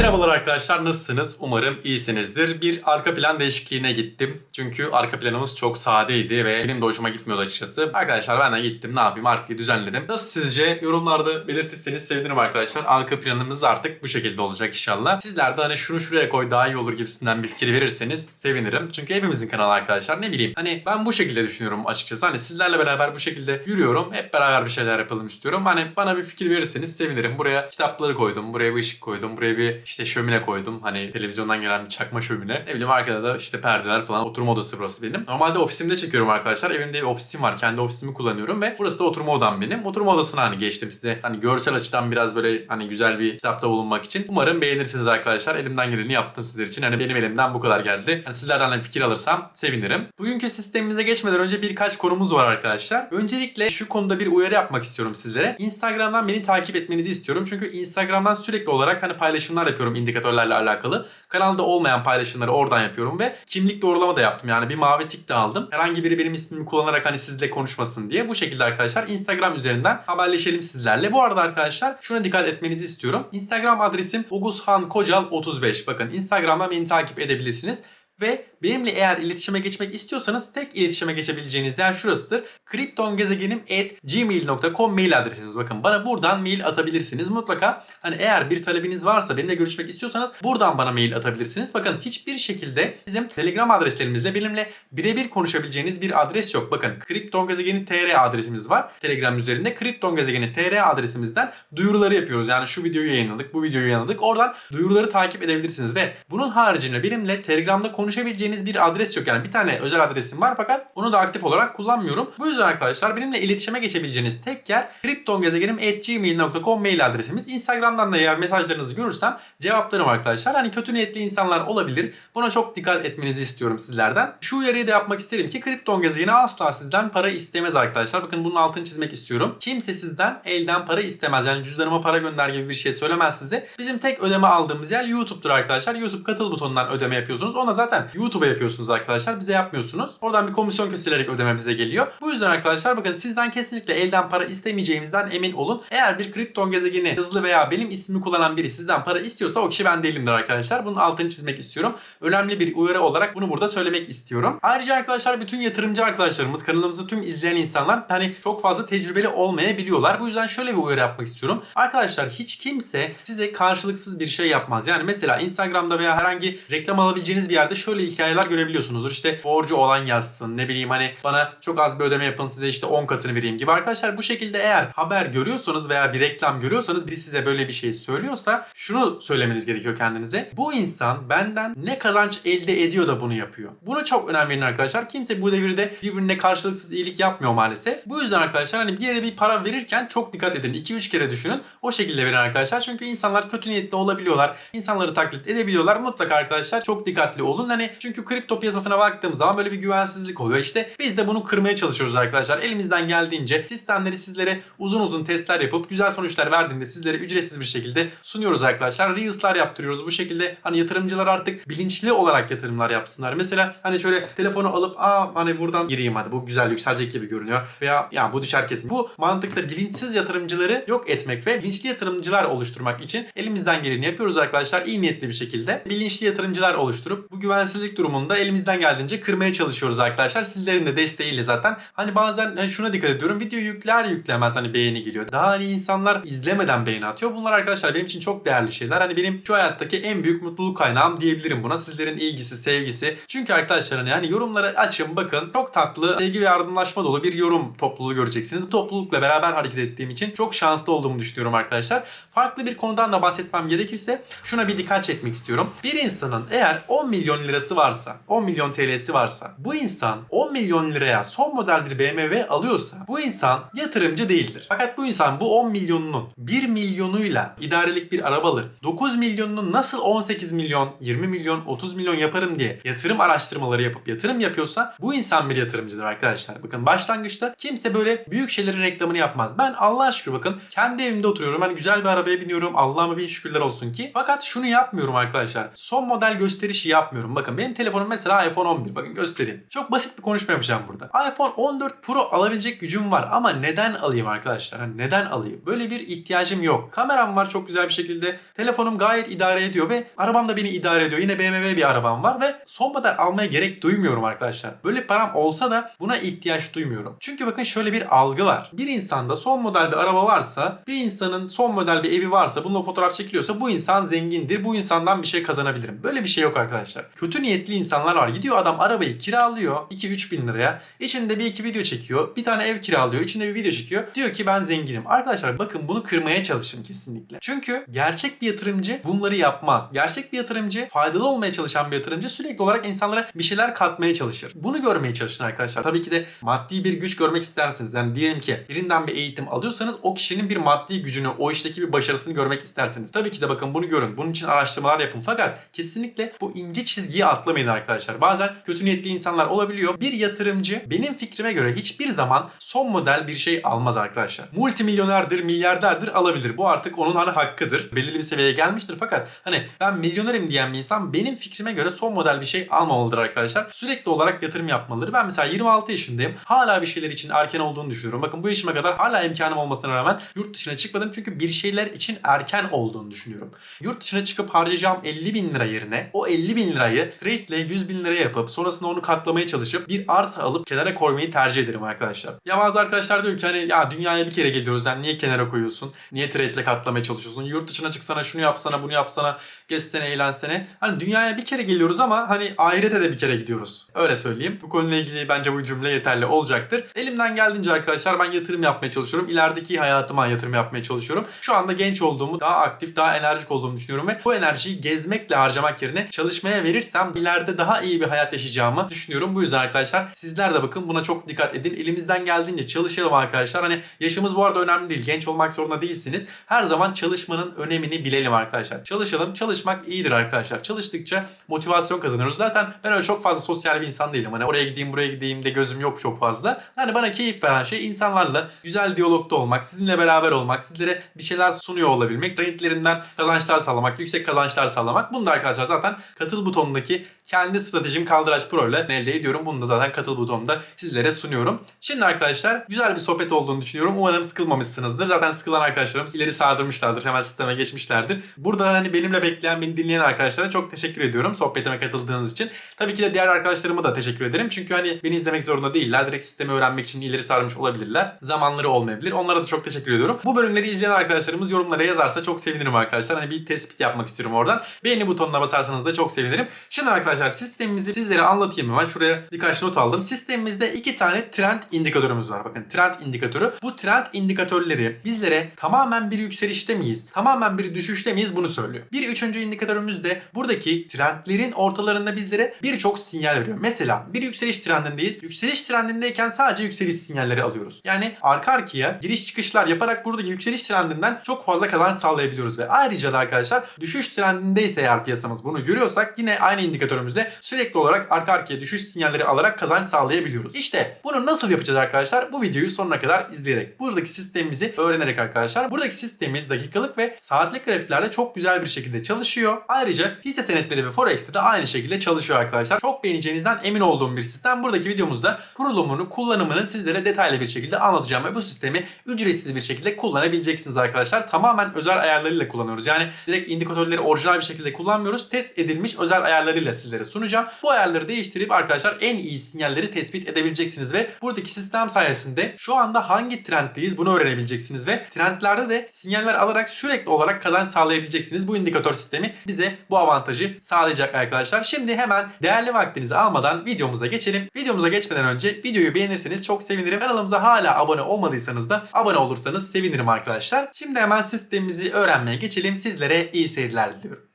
Merhabalar arkadaşlar nasılsınız? Umarım iyisinizdir. Bir arka plan değişikliğine gittim. Çünkü arka planımız çok sadeydi ve benim de hoşuma gitmiyordu açıkçası. Arkadaşlar ben de gittim ne yapayım arkayı düzenledim. Nasıl sizce? Yorumlarda belirtirseniz sevinirim arkadaşlar. Arka planımız artık bu şekilde olacak inşallah. Sizler de hani şunu şuraya koy daha iyi olur gibisinden bir fikir verirseniz sevinirim. Çünkü hepimizin kanalı arkadaşlar ne bileyim. Hani ben bu şekilde düşünüyorum açıkçası. Hani sizlerle beraber bu şekilde yürüyorum. Hep beraber bir şeyler yapalım istiyorum. Hani bana bir fikir verirseniz sevinirim. Buraya kitapları koydum. Buraya bir ışık koydum. Buraya bir işte şömine koydum. Hani televizyondan gelen çakma şömine. Ne bileyim arkada da işte perdeler falan. Oturma odası burası benim. Normalde ofisimde çekiyorum arkadaşlar. Evimde bir ofisim var. Kendi ofisimi kullanıyorum ve burası da oturma odam benim. Oturma odasına hani geçtim size. Hani görsel açıdan biraz böyle hani güzel bir kitapta bulunmak için. Umarım beğenirsiniz arkadaşlar. Elimden geleni yaptım sizler için. Hani benim elimden bu kadar geldi. Hani sizlerden de fikir alırsam sevinirim. Bugünkü sistemimize geçmeden önce birkaç konumuz var arkadaşlar. Öncelikle şu konuda bir uyarı yapmak istiyorum sizlere. Instagram'dan beni takip etmenizi istiyorum. Çünkü Instagram'dan sürekli olarak hani paylaşımlar yapıyorum indikatörlerle alakalı. Kanalda olmayan paylaşımları oradan yapıyorum ve kimlik doğrulama da yaptım. Yani bir mavi tik de aldım. Herhangi biri benim ismimi kullanarak hani sizle konuşmasın diye. Bu şekilde arkadaşlar Instagram üzerinden haberleşelim sizlerle. Bu arada arkadaşlar şuna dikkat etmenizi istiyorum. Instagram adresim Oguzhan Kocal 35. Bakın Instagram'dan beni takip edebilirsiniz. Ve benimle eğer iletişime geçmek istiyorsanız tek iletişime geçebileceğiniz yer şurasıdır. kriptongezegenim.gmail.com mail adresiniz. Bakın bana buradan mail atabilirsiniz. Mutlaka hani eğer bir talebiniz varsa benimle görüşmek istiyorsanız buradan bana mail atabilirsiniz. Bakın hiçbir şekilde bizim Telegram adreslerimizle benimle birebir konuşabileceğiniz bir adres yok. Bakın Kripton Gezegeni TR adresimiz var. Telegram üzerinde Kripton Gezegeni TR adresimizden duyuruları yapıyoruz. Yani şu videoyu yayınladık, bu videoyu yayınladık. Oradan duyuruları takip edebilirsiniz ve bunun haricinde benimle Telegram'da konuşabileceğiniz bir adres yok. Yani bir tane özel adresim var fakat onu da aktif olarak kullanmıyorum. Bu yüzden arkadaşlar benimle iletişime geçebileceğiniz tek yer kriptongezegenim.gmail.com mail adresimiz. Instagram'dan da eğer mesajlarınızı görürsem cevaplarım arkadaşlar. Hani kötü niyetli insanlar olabilir. Buna çok dikkat etmenizi istiyorum sizlerden. Şu uyarıyı da yapmak isterim ki Kripton gezegeni asla sizden para istemez arkadaşlar. Bakın bunun altını çizmek istiyorum. Kimse sizden elden para istemez. Yani cüzdanıma para gönder gibi bir şey söylemez size. Bizim tek ödeme aldığımız yer YouTube'dur arkadaşlar. YouTube katıl butonundan ödeme yapıyorsunuz. Ona zaten YouTube'a yapıyorsunuz arkadaşlar. Bize yapmıyorsunuz. Oradan bir komisyon kesilerek ödeme bize geliyor. Bu yüzden arkadaşlar bakın sizden kesinlikle elden para istemeyeceğimizden emin olun. Eğer bir kripton gezegeni hızlı veya benim ismimi kullanan biri sizden para istiyorsa o kişi ben değilimdir arkadaşlar. Bunun altını çizmek istiyorum. Önemli bir uyarı olarak bunu burada söylemek istiyorum. Ayrıca arkadaşlar bütün yatırımcı arkadaşlarımız, kanalımızı tüm izleyen insanlar hani çok fazla tecrübeli olmayabiliyorlar. Bu yüzden şöyle bir uyarı yapmak istiyorum. Arkadaşlar hiç kimse size karşılıksız bir şey yapmaz. Yani mesela Instagram'da veya herhangi reklam alabileceğiniz bir yerde şöyle hikayeler görebiliyorsunuzdur. İşte borcu olan yazsın ne bileyim hani bana çok az bir ödeme yapın size işte 10 katını vereyim gibi. Arkadaşlar bu şekilde eğer haber görüyorsanız veya bir reklam görüyorsanız biri size böyle bir şey söylüyorsa şunu söylemeniz gerekiyor kendinize. Bu insan benden ne kazanç elde ediyor da bunu yapıyor. Bunu çok önem verin arkadaşlar. Kimse bu devirde birbirine karşılıksız iyilik yapmıyor maalesef. Bu yüzden arkadaşlar hani bir yere bir para verirken çok dikkat edin. 2-3 kere düşünün. O şekilde verin arkadaşlar. Çünkü insanlar kötü niyetli olabiliyorlar. İnsanları taklit edebiliyorlar. Mutlaka arkadaşlar çok dikkatli olun. Hani çünkü kripto piyasasına baktığımız zaman böyle bir güvensizlik oluyor. İşte biz de bunu kırmaya çalışıyoruz arkadaşlar. Elimizden geldiğince sistemleri sizlere uzun uzun testler yapıp güzel sonuçlar verdiğinde sizlere ücretsiz bir şekilde sunuyoruz arkadaşlar. Reels'lar yaptırıyoruz. Bu şekilde hani yatırımcılar artık bilinçli olarak yatırımlar yapsınlar. Mesela hani şöyle telefonu alıp aa hani buradan gireyim hadi bu güzel yükselecek gibi görünüyor. Veya ya bu düşer kesin. Bu mantıkta bilinçsiz yatırımcıları yok etmek ve bilinçli yatırımcılar oluşturmak için elimizden geleni yapıyoruz arkadaşlar. İyi niyetli bir şekilde bilinçli yatırımcılar oluşturup bu güvensizlik durumunda elimizden geldiğince kırmaya çalışıyoruz arkadaşlar. Sizlerin de desteğiyle zaten. Hani bazen hani şuna dikkat ediyorum. Video yükler yüklemez hani beğeni geliyor. Daha hani insanlar izlemeden beğeni atıyor. Bunlar arkadaşlar benim için çok değerli şeyler. Hani benim şu hayattaki en büyük mutluluk kaynağım diyebilirim buna. Sizlerin ilgisi, sevgisi. Çünkü arkadaşlar hani yani yorumları açın bakın. Çok tatlı, sevgi ve yardımlaşma dolu bir yorum topluluğu göreceksiniz. Toplulukla beraber hareket ettiğim için çok şanslı olduğumu düşünüyorum arkadaşlar. Farklı bir konudan da bahsetmem gerekirse şuna bir dikkat çekmek istiyorum. Bir insanın eğer 10 milyon lirası varsa, 10 milyon TL'si varsa bu insan 10 milyon liraya son model bir BMW alıyorsa bu insan yatırımcı değildir. Fakat bu insan bu 10 milyonunun 1 milyonuyla idarelik bir araba alır. 9 milyonunu nasıl 18 milyon, 20 milyon, 30 milyon yaparım diye yatırım araştırmaları yapıp yatırım yapıyorsa bu insan bir yatırımcıdır arkadaşlar. Bakın başlangıçta kimse böyle büyük şeylerin reklamını yapmaz. Ben Allah şükür bakın kendi evimde oturuyorum. Hani güzel bir arabaya biniyorum. Allah'ıma bin şükürler olsun ki. Fakat şunu yapmıyorum arkadaşlar. Son model gösterişi yapmıyorum. Bakın benim telefonum mesela iPhone 11. Bakın göstereyim. Çok basit bir konuşma yapacağım burada. iPhone 14 Pro alabilecek gücüm var ama neden alayım arkadaşlar? Hani neden alayım? Böyle bir ihtiyacım yok. Kameram var çok güzel bir şekilde. Telefonum gayet idare ediyor ve arabam da beni idare ediyor. Yine BMW bir arabam var ve son model almaya gerek duymuyorum arkadaşlar. Böyle param olsa da buna ihtiyaç duymuyorum. Çünkü bakın şöyle bir algı var. Bir insanda son model bir araba varsa, bir insanın son model bir evi varsa, bununla fotoğraf çekiliyorsa bu insan zengindir. Bu insandan bir şey kazanabilirim. Böyle bir şey yok arkadaşlar. Kötü niyetli insanlar var. Gidiyor adam arabayı kiralıyor 2-3 bin liraya. İçinde bir iki video çekiyor. Bir tane ev kiralıyor. içinde bir video çekiyor. Diyor ki ben zenginim. Arkadaşlar bakın bunu kırmaya çalışın kesinlikle. Çünkü gerçek bir yatırımcı bunları yapmaz. Gerçek bir yatırımcı, faydalı olmaya çalışan bir yatırımcı sürekli olarak insanlara bir şeyler katmaya çalışır. Bunu görmeye çalışın arkadaşlar. Tabii ki de maddi bir güç görmek istersiniz. Yani diyelim ki birinden bir eğitim alıyorsanız o kişinin bir maddi gücünü, o işteki bir başarısını görmek istersiniz. Tabii ki de bakın bunu görün. Bunun için araştırmalar yapın. Fakat kesinlikle bu ince çizgiyi atlamayın arkadaşlar. Bazen kötü niyetli insanlar olabiliyor. Bir yatırımcı benim fikrime göre hiçbir zaman son model bir şey almaz arkadaşlar. Multimilyonerdir, milyarderdir alabilir. Bu artık onun hani hakkıdır. Belirli bir seviyeye gelmiştir fakat hani ben milyonerim diyen bir insan benim fikrime göre son model bir şey almamalıdır arkadaşlar. Sürekli olarak yatırım yapmalıdır. Ben mesela 26 yaşındayım. Hala bir şeyler için erken olduğunu düşünüyorum. Bakın bu yaşıma kadar hala imkanım olmasına rağmen yurt dışına çıkmadım. Çünkü bir şeyler için erken olduğunu düşünüyorum. Yurt dışına çıkıp harcayacağım 50 bin lira yerine o 50 bin lirayı trade ile 100 bin liraya yapıp sonrasında onu katlamaya çalışıp bir arsa alıp kenara koymayı tercih ederim arkadaşlar. Ya bazı arkadaşlar diyor ki hani ya dünyaya bir kere geliyoruz yani niye kenara koyuyorsun? Niye trade ile katlamaya çalışıyorsun? Yurt dışına çıksana şunu yapsana bunu yapsana gezsene eğlensene. Hani dünyaya bir kere geliyoruz ama hani ahirete de bir kere gidiyoruz. Öyle söyleyeyim. Bu konuyla ilgili bence bu cümle yeterli olacaktır. Elimden geldiğince arkadaşlar ben yatırım yapmaya çalışıyorum. İlerideki hayatıma yatırım yapmaya çalışıyorum. Şu anda genç olduğumu, daha aktif, daha enerjik olduğumu düşünüyorum ve bu enerjiyi gezmekle harcamak yerine çalışmaya verirsem ileride daha iyi bir hayat yaşayacağımı düşünüyorum. Bu yüzden arkadaşlar sizler de bakın buna çok dikkat edin. Elimizden geldiğince çalışalım arkadaşlar. Hani yaşımız bu arada önemli değil. Genç olmak zorunda değilsiniz. Her zaman çalışmanın önemini bilelim arkadaşlar. Çalışalım. Çalışmak iyidir arkadaşlar. Çalıştıkça motivasyon kazanıyoruz. Zaten ben öyle çok fazla sosyal bir insan değilim. Hani oraya gideyim buraya gideyim de gözüm yok çok fazla. Hani bana keyif veren şey insanlarla güzel diyalogda olmak, sizinle beraber olmak, sizlere bir şeyler sunuyor olabilmek, trendlerinden kazançlar sağlamak, yüksek kazançlar sağlamak. Bunu da arkadaşlar zaten katıl butonundaki kendi stratejim Kaldıraç Pro ile elde ediyorum. Bunu da zaten katıl butonunda sizlere sunuyorum. Şimdi arkadaşlar güzel bir sohbet olduğunu düşünüyorum. Umarım sıkılmamışsınızdır. Zaten sıkılan arkadaşlarımız ileri sardırmışlardır. Hemen sisteme geçmişlerdir. Burada hani benimle bekleyen, beni dinleyen arkadaşlara çok teşekkür ediyorum sohbetime katıldığınız için. Tabii ki de diğer arkadaşlarıma da teşekkür ederim. Çünkü hani beni izlemek zorunda değiller. Direkt sistemi öğrenmek için ileri sarmış olabilirler. Zamanları olmayabilir. Onlara da çok teşekkür ediyorum. Bu bölümleri izleyen arkadaşlarımız yorumlara yazarsa çok sevinirim arkadaşlar. Hani bir tespit yapmak istiyorum oradan. Beğeni butonuna basarsanız da çok sevinirim. Şimdi arkadaşlar sistemimizi sizlere anlatayım hemen. Şuraya birkaç not aldım. Sistemimizde iki tane trend indikatörümüz var. Bakın trend indikatörü. Bu trend indikatörleri bizlere tamamen bir yükselişte miyiz? Tamamen bir düşüşte miyiz? Bunu söylüyor. Bir üçüncü indikatörümüz de buradaki trendlerin ortalarında bizlere birçok sinyal veriyor. Mesela bir yükseliş trendindeyiz. Yükseliş trendindeyken sadece yükseliş sinyalleri alıyoruz. Yani arka arkaya giriş çıkışlar yaparak buradaki yükseliş trendinden çok fazla kazanç sağlayabiliyoruz ve ayrıca da arkadaşlar düşüş trendindeyse eğer piyasamız bunu görüyorsak yine aynı indikatörümüzde sürekli olarak arka arkaya düşüş sinyalleri alarak kazanç sağlayabiliyoruz. İşte bunu nasıl yapacağız arkadaşlar? Bu videoyu sonuna kadar izleyerek. Buradaki sistemimizi öğrenerek arkadaşlar. Buradaki sistemimiz dakikalık ve saatlik grafiklerle çok güzel bir şekilde çalışıyor. Ayrıca hisse senetleri ve Forex'te de aynı şekilde çalışıyor arkadaşlar. Çok beğeneceğinizden emin olduğum bir sistem. Buradaki videomuzda kurulumunu, kullanımını sizlere detaylı bir şekilde anlatacağım ve bu sistemi ücretsiz bir şekilde kullanabileceksiniz arkadaşlar. Tamamen özel ayarlarıyla kullanıyoruz. Yani direkt indikatörleri orijinal bir şekilde kullanmıyoruz. Test edilmiş özel ayarlarıyla sizlere sunacağım. Bu ayarları değiştirip arkadaşlar en iyi sinyalleri tespit edebileceksiniz ve buradaki sistem sayesinde şu anda hangi trenddeyiz bunu öğrenebileceksiniz ve trendlerde de sinyaller alarak sürekli olarak kazanç sağlayabileceksiniz. Bu indikatör sistemi bize bu avantajı sağlayacak arkadaşlar. Şimdi hemen değerli vaktinizi almadan videomuza geçelim. Videomuza geçmeden önce videoyu beğenirseniz çok sevinirim. Kanalımıza hala abone olmadıysanız da abone olursanız sevinirim arkadaşlar. Şimdi hemen sistemimizi öğrenmeye geçelim. Sizlere iyi seyirler diliyorum.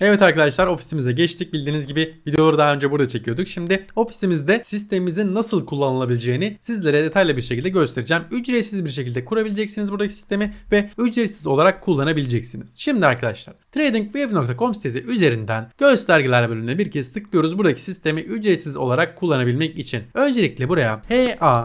Evet arkadaşlar ofisimize geçtik. Bildiğiniz gibi videoları daha önce burada çekiyorduk. Şimdi ofisimizde sistemimizin nasıl kullanılabileceğini sizlere detaylı bir şekilde göstereceğim. Ücretsiz bir şekilde kurabileceksiniz buradaki sistemi ve ücretsiz olarak kullanabileceksiniz. Şimdi arkadaşlar tradingwave.com sitesi üzerinden göstergeler bölümüne bir kez tıklıyoruz. Buradaki sistemi ücretsiz olarak kullanabilmek için. Öncelikle buraya HA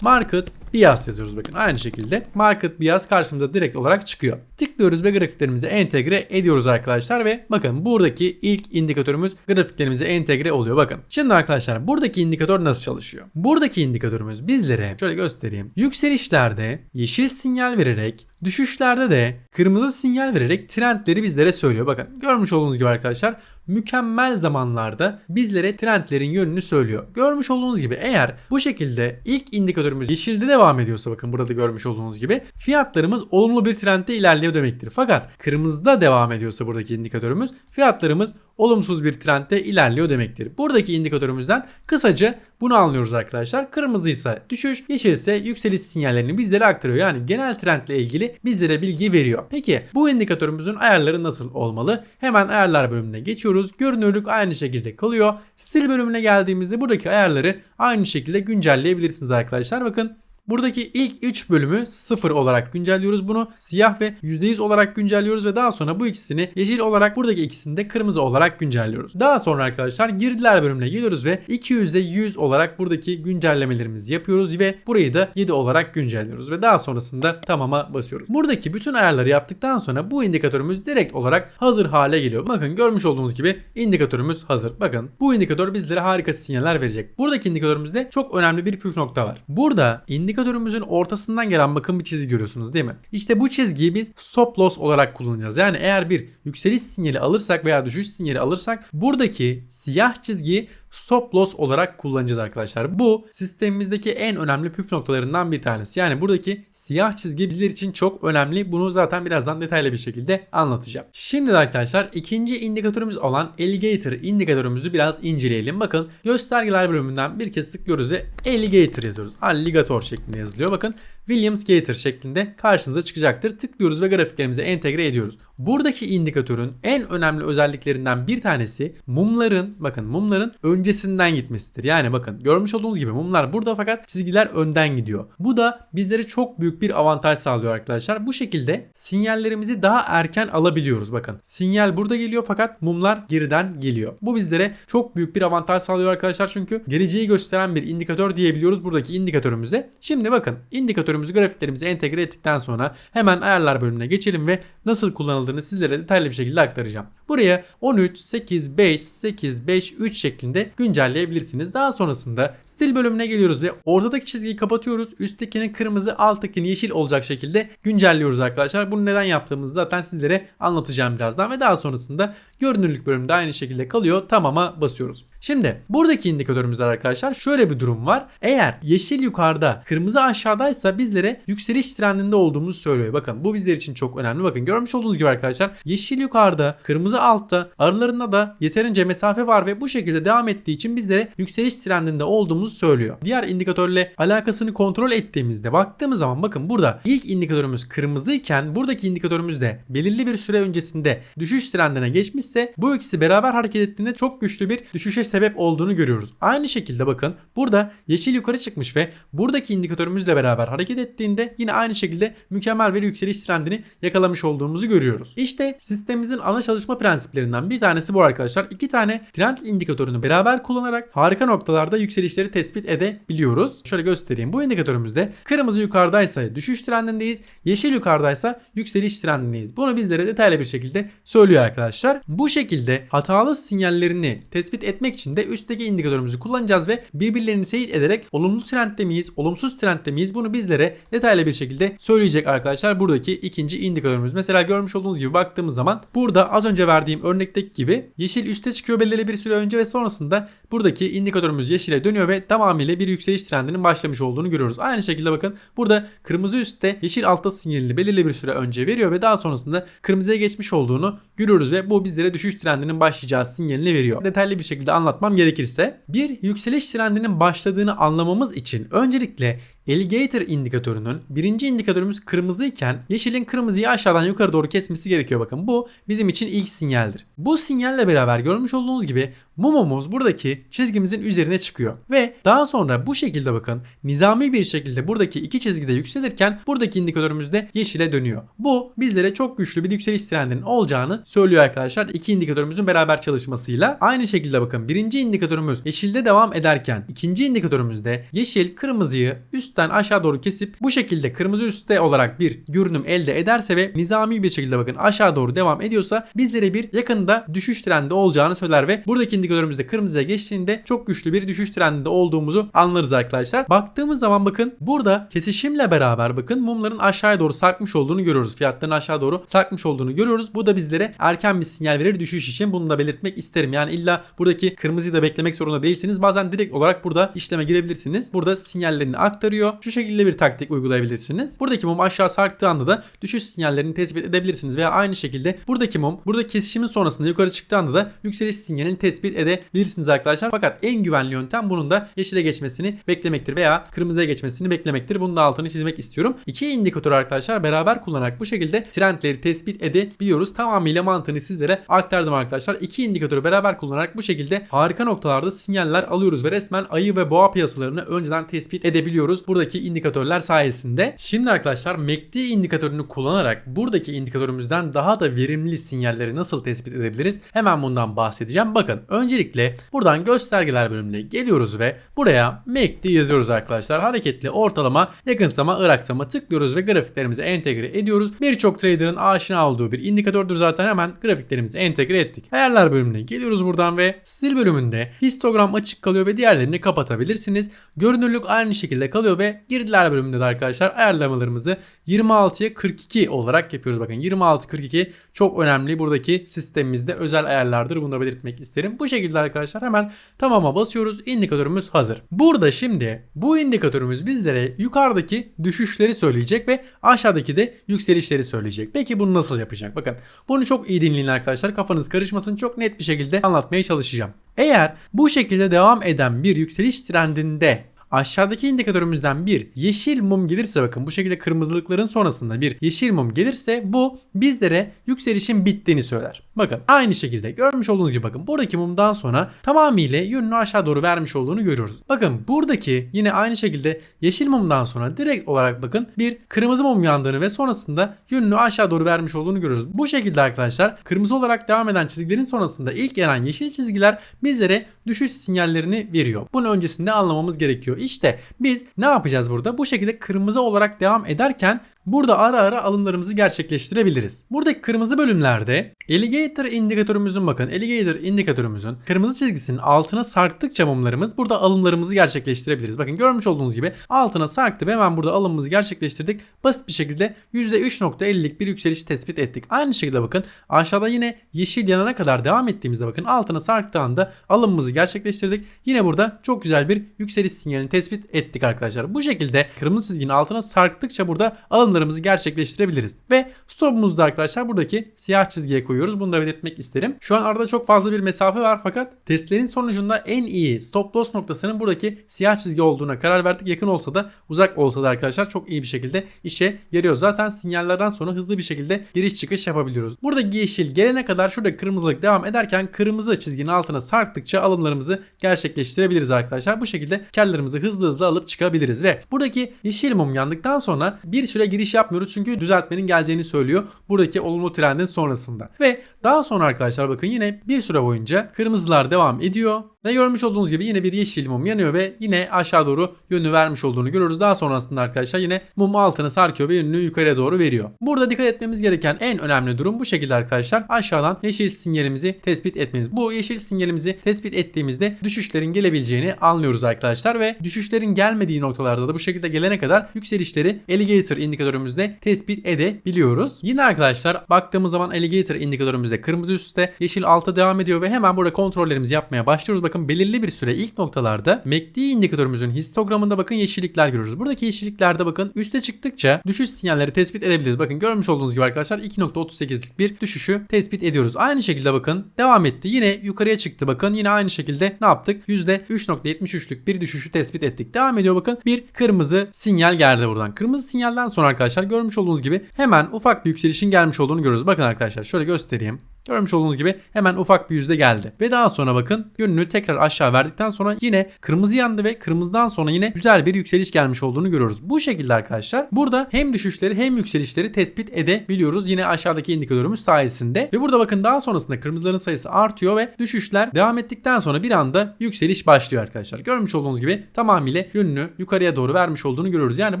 Market bias yazıyoruz bakın. Aynı şekilde market bias karşımıza direkt olarak çıkıyor. Tıklıyoruz ve grafiklerimizi entegre ediyoruz arkadaşlar ve bakın buradaki ilk indikatörümüz grafiklerimize entegre oluyor. Bakın. Şimdi arkadaşlar buradaki indikatör nasıl çalışıyor? Buradaki indikatörümüz bizlere şöyle göstereyim. Yükselişlerde yeşil sinyal vererek Düşüşlerde de kırmızı sinyal vererek trendleri bizlere söylüyor. Bakın görmüş olduğunuz gibi arkadaşlar mükemmel zamanlarda bizlere trendlerin yönünü söylüyor. Görmüş olduğunuz gibi eğer bu şekilde ilk indikatörümüz yeşilde devam ediyorsa bakın burada görmüş olduğunuz gibi fiyatlarımız olumlu bir trendde ilerliyor demektir. Fakat kırmızıda devam ediyorsa buradaki indikatörümüz fiyatlarımız olumsuz bir trendde ilerliyor demektir. Buradaki indikatörümüzden kısaca bunu anlıyoruz arkadaşlar. Kırmızı ise düşüş, yeşil ise yükseliş sinyallerini bizlere aktarıyor. Yani genel trendle ilgili bizlere bilgi veriyor. Peki bu indikatörümüzün ayarları nasıl olmalı? Hemen ayarlar bölümüne geçiyoruz. Görünürlük aynı şekilde kalıyor. Stil bölümüne geldiğimizde buradaki ayarları aynı şekilde güncelleyebilirsiniz arkadaşlar. Bakın Buradaki ilk 3 bölümü 0 olarak güncelliyoruz bunu. Siyah ve %100 olarak güncelliyoruz ve daha sonra bu ikisini yeşil olarak buradaki ikisini de kırmızı olarak güncelliyoruz. Daha sonra arkadaşlar girdiler bölümüne geliyoruz ve 200'e 100 olarak buradaki güncellemelerimizi yapıyoruz ve burayı da 7 olarak güncelliyoruz ve daha sonrasında tamama basıyoruz. Buradaki bütün ayarları yaptıktan sonra bu indikatörümüz direkt olarak hazır hale geliyor. Bakın görmüş olduğunuz gibi indikatörümüz hazır. Bakın bu indikatör bizlere harika sinyaller verecek. Buradaki indikatörümüzde çok önemli bir püf nokta var. Burada indikatör indikatörümüzün ortasından gelen bakın bir çizgi görüyorsunuz değil mi? İşte bu çizgiyi biz stop loss olarak kullanacağız. Yani eğer bir yükseliş sinyali alırsak veya düşüş sinyali alırsak buradaki siyah çizgiyi stop loss olarak kullanacağız arkadaşlar. Bu sistemimizdeki en önemli püf noktalarından bir tanesi. Yani buradaki siyah çizgi bizler için çok önemli. Bunu zaten birazdan detaylı bir şekilde anlatacağım. Şimdi de arkadaşlar ikinci indikatörümüz olan Alligator indikatörümüzü biraz inceleyelim. Bakın göstergeler bölümünden bir kez tıklıyoruz ve Alligator yazıyoruz. Alligator şeklinde yazılıyor. Bakın Williams Gator şeklinde karşınıza çıkacaktır. Tıklıyoruz ve grafiklerimize entegre ediyoruz. Buradaki indikatörün en önemli özelliklerinden bir tanesi mumların bakın mumların öncesinden gitmesidir. Yani bakın görmüş olduğunuz gibi mumlar burada fakat çizgiler önden gidiyor. Bu da bizlere çok büyük bir avantaj sağlıyor arkadaşlar. Bu şekilde sinyallerimizi daha erken alabiliyoruz. Bakın sinyal burada geliyor fakat mumlar geriden geliyor. Bu bizlere çok büyük bir avantaj sağlıyor arkadaşlar çünkü geleceği gösteren bir indikatör diyebiliyoruz buradaki indikatörümüze. Şimdi bakın indikatörümüzü grafiklerimize entegre ettikten sonra hemen ayarlar bölümüne geçelim ve nasıl kullanıldığını sizlere detaylı bir şekilde aktaracağım. Buraya 13, 8, 5, 8, 5, 3 şeklinde güncelleyebilirsiniz. Daha sonrasında stil bölümüne geliyoruz ve ortadaki çizgiyi kapatıyoruz. Üsttekini kırmızı, alttakini yeşil olacak şekilde güncelliyoruz arkadaşlar. Bunu neden yaptığımızı zaten sizlere anlatacağım birazdan ve daha sonrasında görünürlük bölümünde aynı şekilde kalıyor. Tamama basıyoruz. Şimdi buradaki indikatörümüzde arkadaşlar şöyle bir durum var. Eğer yeşil yukarıda, kırmızı aşağıdaysa bizlere yükseliş trendinde olduğumuzu söylüyor. Bakın bu bizler için çok önemli. Bakın görmüş olduğunuz gibi arkadaşlar yeşil yukarıda, kırmızı altta, aralarında da yeterince mesafe var ve bu şekilde devam ettiği için bizlere yükseliş trendinde olduğumuzu söylüyor. Diğer indikatörle alakasını kontrol ettiğimizde baktığımız zaman bakın burada ilk indikatörümüz kırmızı iken buradaki indikatörümüz de belirli bir süre öncesinde düşüş trendine geçmişse bu ikisi beraber hareket ettiğinde çok güçlü bir düşüşe sebep olduğunu görüyoruz. Aynı şekilde bakın burada yeşil yukarı çıkmış ve buradaki indikatörümüzle beraber hareket ettiğinde yine aynı şekilde mükemmel bir yükseliş trendini yakalamış olduğumuzu görüyoruz. İşte sistemimizin ana çalışma prensiplerinden bir tanesi bu arkadaşlar. İki tane trend indikatörünü beraber kullanarak harika noktalarda yükselişleri tespit edebiliyoruz. Şöyle göstereyim. Bu indikatörümüzde kırmızı yukarıdaysa düşüş trendindeyiz. Yeşil yukarıdaysa yükseliş trendindeyiz. Bunu bizlere detaylı bir şekilde söylüyor arkadaşlar. Bu şekilde hatalı sinyallerini tespit etmek için de üstteki indikatörümüzü kullanacağız ve birbirlerini teyit ederek olumlu trendde miyiz, olumsuz trendde miyiz bunu bizlere detaylı bir şekilde söyleyecek arkadaşlar. Buradaki ikinci indikatörümüz. Mesela görmüş olduğunuz gibi baktığımız zaman burada az önce verdiğim örnekteki gibi yeşil üste çıkıyor belirli bir süre önce ve sonrasında buradaki indikatörümüz yeşile dönüyor ve tamamıyla bir yükseliş trendinin başlamış olduğunu görüyoruz. Aynı şekilde bakın burada kırmızı üstte yeşil altta sinyalini belirli bir süre önce veriyor ve daha sonrasında kırmızıya geçmiş olduğunu görüyoruz ve bu bizlere düşüş trendinin başlayacağı sinyalini veriyor. Detaylı bir şekilde anlatmam gerekirse bir yükseliş trendinin başladığını anlamamız için öncelikle Alligator indikatörünün birinci indikatörümüz kırmızı iken yeşilin kırmızıyı aşağıdan yukarı doğru kesmesi gerekiyor bakın. Bu bizim için ilk sinyaldir. Bu sinyalle beraber görmüş olduğunuz gibi mumumuz buradaki çizgimizin üzerine çıkıyor. Ve daha sonra bu şekilde bakın nizami bir şekilde buradaki iki çizgide yükselirken buradaki indikatörümüz de yeşile dönüyor. Bu bizlere çok güçlü bir yükseliş trendinin olacağını söylüyor arkadaşlar. İki indikatörümüzün beraber çalışmasıyla. Aynı şekilde bakın birinci indikatörümüz yeşilde devam ederken ikinci indikatörümüzde yeşil kırmızıyı üst üstten aşağı doğru kesip bu şekilde kırmızı üstte olarak bir görünüm elde ederse ve nizami bir şekilde bakın aşağı doğru devam ediyorsa bizlere bir yakında düşüş trendi olacağını söyler ve buradaki indikatörümüzde kırmızıya geçtiğinde çok güçlü bir düşüş trendinde olduğumuzu anlarız arkadaşlar. Baktığımız zaman bakın burada kesişimle beraber bakın mumların aşağıya doğru sarkmış olduğunu görüyoruz. Fiyatların aşağı doğru sarkmış olduğunu görüyoruz. Bu da bizlere erken bir sinyal verir düşüş için. Bunu da belirtmek isterim. Yani illa buradaki kırmızıyı da beklemek zorunda değilsiniz. Bazen direkt olarak burada işleme girebilirsiniz. Burada sinyallerini aktarıyor. Şu şekilde bir taktik uygulayabilirsiniz. Buradaki mum aşağı sarktığı anda da düşüş sinyallerini tespit edebilirsiniz. Veya aynı şekilde buradaki mum burada kesişimin sonrasında yukarı çıktığı anda da yükseliş sinyalini tespit edebilirsiniz arkadaşlar. Fakat en güvenli yöntem bunun da yeşile geçmesini beklemektir veya kırmızıya geçmesini beklemektir. Bunun da altını çizmek istiyorum. İki indikatör arkadaşlar beraber kullanarak bu şekilde trendleri tespit edebiliyoruz. Tamamıyla mantığını sizlere aktardım arkadaşlar. İki indikatörü beraber kullanarak bu şekilde harika noktalarda sinyaller alıyoruz ve resmen ayı ve boğa piyasalarını önceden tespit edebiliyoruz buradaki indikatörler sayesinde. Şimdi arkadaşlar MACD indikatörünü kullanarak buradaki indikatörümüzden daha da verimli sinyalleri nasıl tespit edebiliriz? Hemen bundan bahsedeceğim. Bakın öncelikle buradan göstergeler bölümüne geliyoruz ve buraya MACD yazıyoruz arkadaşlar. Hareketli ortalama, yakınsama, ıraksama tıklıyoruz ve grafiklerimizi entegre ediyoruz. Birçok trader'ın aşina olduğu bir indikatördür zaten hemen grafiklerimizi entegre ettik. Ayarlar bölümüne geliyoruz buradan ve stil bölümünde histogram açık kalıyor ve diğerlerini kapatabilirsiniz. Görünürlük aynı şekilde kalıyor ve girdiler bölümünde de arkadaşlar ayarlamalarımızı 26'ya 42 olarak yapıyoruz. Bakın 26-42 çok önemli buradaki sistemimizde özel ayarlardır. Bunu da belirtmek isterim. Bu şekilde arkadaşlar hemen tamama basıyoruz. İndikatörümüz hazır. Burada şimdi bu indikatörümüz bizlere yukarıdaki düşüşleri söyleyecek ve aşağıdaki de yükselişleri söyleyecek. Peki bunu nasıl yapacak? Bakın bunu çok iyi dinleyin arkadaşlar. Kafanız karışmasın. Çok net bir şekilde anlatmaya çalışacağım. Eğer bu şekilde devam eden bir yükseliş trendinde aşağıdaki indikatörümüzden bir yeşil mum gelirse bakın bu şekilde kırmızılıkların sonrasında bir yeşil mum gelirse bu bizlere yükselişin bittiğini söyler. Bakın aynı şekilde görmüş olduğunuz gibi bakın buradaki mumdan sonra tamamıyla yönünü aşağı doğru vermiş olduğunu görüyoruz. Bakın buradaki yine aynı şekilde yeşil mumdan sonra direkt olarak bakın bir kırmızı mum yandığını ve sonrasında yönünü aşağı doğru vermiş olduğunu görüyoruz. Bu şekilde arkadaşlar kırmızı olarak devam eden çizgilerin sonrasında ilk gelen yeşil çizgiler bizlere düşüş sinyallerini veriyor. Bunu öncesinde anlamamız gerekiyor. İşte biz ne yapacağız burada? Bu şekilde kırmızı olarak devam ederken Burada ara ara alımlarımızı gerçekleştirebiliriz. Buradaki kırmızı bölümlerde Alligator indikatörümüzün bakın Alligator indikatörümüzün kırmızı çizgisinin altına sarktıkça mumlarımız burada alımlarımızı gerçekleştirebiliriz. Bakın görmüş olduğunuz gibi altına sarktı ve hemen burada alımımızı gerçekleştirdik. Basit bir şekilde %3.50'lik bir yükseliş tespit ettik. Aynı şekilde bakın aşağıda yine yeşil yanana kadar devam ettiğimizde bakın altına sarktığı anda alımımızı gerçekleştirdik. Yine burada çok güzel bir yükseliş sinyalini tespit ettik arkadaşlar. Bu şekilde kırmızı çizginin altına sarktıkça burada alımları alımlarımızı gerçekleştirebiliriz. Ve stopumuzu da arkadaşlar buradaki siyah çizgiye koyuyoruz. Bunu da belirtmek isterim. Şu an arada çok fazla bir mesafe var fakat testlerin sonucunda en iyi stop loss noktasının buradaki siyah çizgi olduğuna karar verdik. Yakın olsa da uzak olsa da arkadaşlar çok iyi bir şekilde işe yarıyor. Zaten sinyallerden sonra hızlı bir şekilde giriş çıkış yapabiliyoruz. Burada yeşil gelene kadar şurada kırmızılık devam ederken kırmızı çizginin altına sarktıkça alımlarımızı gerçekleştirebiliriz arkadaşlar. Bu şekilde karlarımızı hızlı hızlı alıp çıkabiliriz ve buradaki yeşil mum yandıktan sonra bir süre giriş yapmıyoruz çünkü düzeltmenin geleceğini söylüyor. Buradaki olumlu trendin sonrasında. Ve daha sonra arkadaşlar bakın yine bir süre boyunca kırmızılar devam ediyor. Ve görmüş olduğunuz gibi yine bir yeşil mum yanıyor ve yine aşağı doğru yönünü vermiş olduğunu görüyoruz. Daha sonrasında arkadaşlar yine mum altını sarkıyor ve yönünü yukarıya doğru veriyor. Burada dikkat etmemiz gereken en önemli durum bu şekilde arkadaşlar. Aşağıdan yeşil sinyalimizi tespit etmemiz. Bu yeşil sinyalimizi tespit ettiğimizde düşüşlerin gelebileceğini anlıyoruz arkadaşlar ve düşüşlerin gelmediği noktalarda da bu şekilde gelene kadar yükselişleri alligator indikatörümüzde tespit edebiliyoruz. Yine arkadaşlar baktığımız zaman alligator indikatörümüzde kırmızı üstte yeşil alta devam ediyor ve hemen burada kontrollerimizi yapmaya başlıyoruz. Bakın belirli bir süre ilk noktalarda MACD indikatörümüzün histogramında bakın yeşillikler görüyoruz. Buradaki yeşilliklerde bakın üste çıktıkça düşüş sinyalleri tespit edebiliriz. Bakın görmüş olduğunuz gibi arkadaşlar 2.38'lik bir düşüşü tespit ediyoruz. Aynı şekilde bakın devam etti. Yine yukarıya çıktı bakın. Yine aynı şekilde ne yaptık? %3.73'lük bir düşüşü tespit ettik. Devam ediyor bakın. Bir kırmızı sinyal geldi buradan. Kırmızı sinyalden sonra arkadaşlar görmüş olduğunuz gibi hemen ufak bir yükselişin gelmiş olduğunu görüyoruz. Bakın arkadaşlar şöyle göstereyim. Görmüş olduğunuz gibi hemen ufak bir yüzde geldi. Ve daha sonra bakın yönünü tekrar aşağı verdikten sonra yine kırmızı yandı ve kırmızıdan sonra yine güzel bir yükseliş gelmiş olduğunu görüyoruz. Bu şekilde arkadaşlar burada hem düşüşleri hem yükselişleri tespit edebiliyoruz. Yine aşağıdaki indikatörümüz sayesinde. Ve burada bakın daha sonrasında kırmızıların sayısı artıyor ve düşüşler devam ettikten sonra bir anda yükseliş başlıyor arkadaşlar. Görmüş olduğunuz gibi tamamıyla yönünü yukarıya doğru vermiş olduğunu görüyoruz. Yani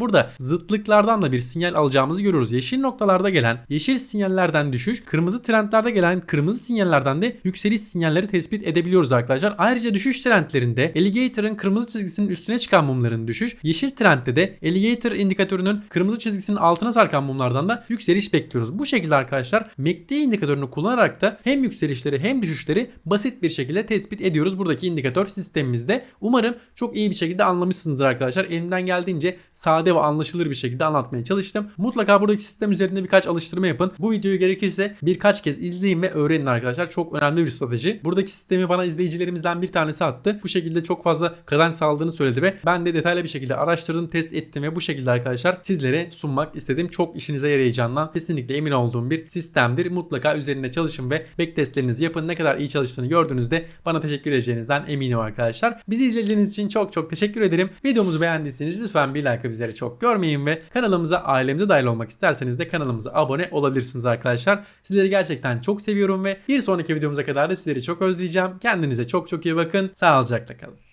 burada zıtlıklardan da bir sinyal alacağımızı görüyoruz. Yeşil noktalarda gelen yeşil sinyallerden düşüş, kırmızı trendlerde gelen kırmızı sinyallerden de yükseliş sinyalleri tespit edebiliyoruz arkadaşlar. Ayrıca düşüş trendlerinde Alligator'ın kırmızı çizgisinin üstüne çıkan mumların düşüş, yeşil trendde de Alligator indikatörünün kırmızı çizgisinin altına sarkan mumlardan da yükseliş bekliyoruz. Bu şekilde arkadaşlar MACD indikatörünü kullanarak da hem yükselişleri hem düşüşleri basit bir şekilde tespit ediyoruz buradaki indikatör sistemimizde. Umarım çok iyi bir şekilde anlamışsınızdır arkadaşlar. Elimden geldiğince sade ve anlaşılır bir şekilde anlatmaya çalıştım. Mutlaka buradaki sistem üzerinde birkaç alıştırma yapın. Bu videoyu gerekirse birkaç kez izleyin ve öğrenin arkadaşlar. Çok önemli bir strateji. Buradaki sistemi bana izleyicilerimizden bir tanesi attı. Bu şekilde çok fazla kazanç sağladığını söyledi ve ben de detaylı bir şekilde araştırdım, test ettim ve bu şekilde arkadaşlar sizlere sunmak istedim. Çok işinize yarayacağından kesinlikle emin olduğum bir sistemdir. Mutlaka üzerinde çalışın ve backtestlerinizi yapın. Ne kadar iyi çalıştığını gördüğünüzde bana teşekkür edeceğinizden eminim arkadaşlar. Bizi izlediğiniz için çok çok teşekkür ederim. Videomuzu beğendiyseniz lütfen bir like bizleri çok görmeyin ve kanalımıza ailemize dahil olmak isterseniz de kanalımıza abone olabilirsiniz arkadaşlar. Sizleri gerçekten çok seviyorum ve bir sonraki videomuza kadar da sizleri çok özleyeceğim. Kendinize çok çok iyi bakın. Sağlıcakla kalın.